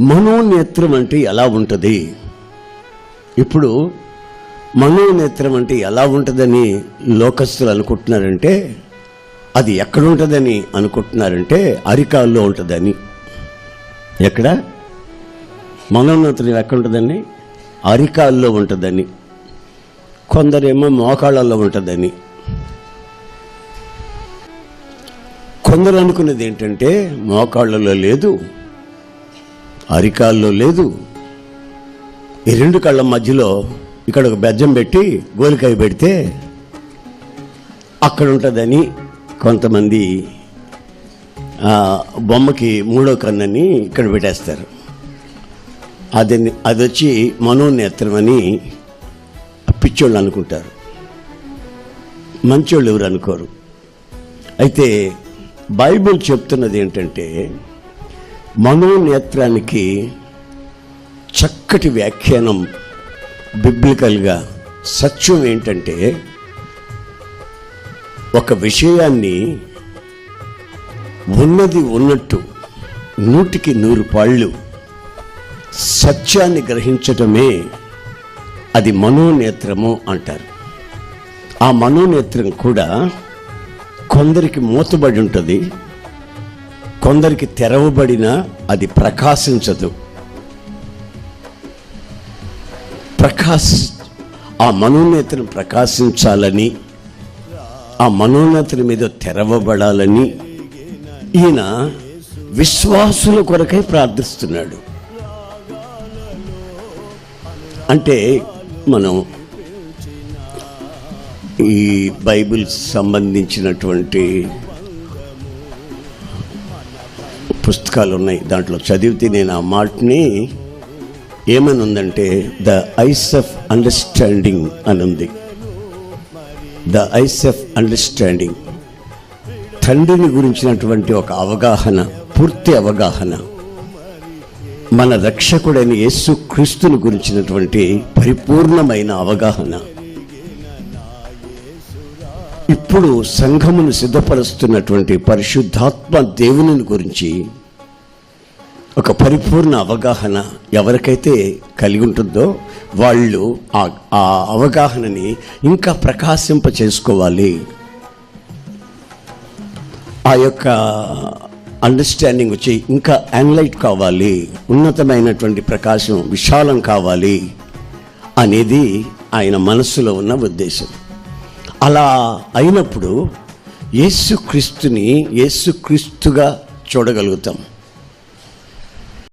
మనోనేత్రం అంటే ఎలా ఉంటుంది? ఇప్పుడు మనోనేత్రం అంటే ఎలా ఉంటుందని లోకస్తులు అనుకుంటున్నారంటే అది ఎక్కడ ఉంటుందని అనుకుంటున్నారంటే అరికాల్లో ఉంటుందని. ఎక్కడ? మనోనేత్రం ఎక్కడుంటుందని? అరికాల్లో ఉంటుందని. కొందరేమో మోకాళ్ళల్లో ఉంటుందని. కొందరు అనుకున్నది ఏంటంటే మోకాళ్ళలో లేదు అరికాల్లో లేదు. ఈ రెండు కళ్ళ మధ్యలో ఇక్కడ ఒక బెజ్జం పెట్టి గోలికాయ పెడితే అక్కడ ఉంటుందని కొంతమంది బొమ్మకి మూడో కన్నని ఇక్కడ పెట్టేస్తారు. అది అది వచ్చి మనోనేత్రం అని పిచ్చోళ్ళు అనుకుంటారు. మంచోళ్ళు ఎవరు అనుకోరు. అయితే బైబిల్ చెప్తున్నది ఏంటంటే మనోనేత్రానికి చక్కటి వ్యాఖ్యానం బిబ్లికల్గా సత్యం ఏంటంటే ఒక విషయాన్ని ఉన్నది ఉన్నట్టు నూటికి నూరు పాళ్ళు సత్యాన్ని గ్రహించటమే అది మనోనేత్రము అంటారు. ఆ మనోనేత్రం కూడా కొందరికి మూతబడి ఉంటుంది. కొందరికి తెరవబడిన అది ప్రకాశించదు. ప్రకాశ ఆ మనోన్నతను ప్రకాశించాలని ఆ మనోనేత్రం మీద తెరవబడాలని ఈయన విశ్వాసుల కొరకై ప్రార్థిస్తున్నాడు. అంటే మనం ఈ బైబిల్ సంబంధించినటువంటి పుస్తకాలు ఉన్నాయి దాంట్లో చదివితే నేను ఆ మాటని ఏమని ఉందంటే ద ఐస్ ఆఫ్ అండర్స్టాండింగ్ అని ఉంది ద ఐస్ ఆఫ్ అండర్స్టాండింగ్. తండ్రిని గురించినటువంటి ఒక అవగాహన పూర్తి అవగాహన మన రక్షకుడైన యేసు క్రీస్తుని గురించినటువంటి పరిపూర్ణమైన అవగాహన. ఇప్పుడు సంఘమును సిద్ధపరుస్తున్నటువంటి పరిశుద్ధాత్మ దేవుని గురించి ఒక పరిపూర్ణ అవగాహన ఎవరికైతే కలిగి ఉంటుందో వాళ్ళు ఆ అవగాహనని ఇంకా ప్రకాశింప చేసుకోవాలి. ఆ యొక్క అండర్స్టాండింగ్ వచ్చి ఇంకా అనలైట్ కావాలి ఉన్నతమైనటువంటి ప్రకాశం విశాలం కావాలి అనేది ఆయన మనస్సులో ఉన్న ఉద్దేశం. అలా అయినప్పుడు యేసుక్రీస్తుని యేసుక్రీస్తుగా చూడగలుగుతాం.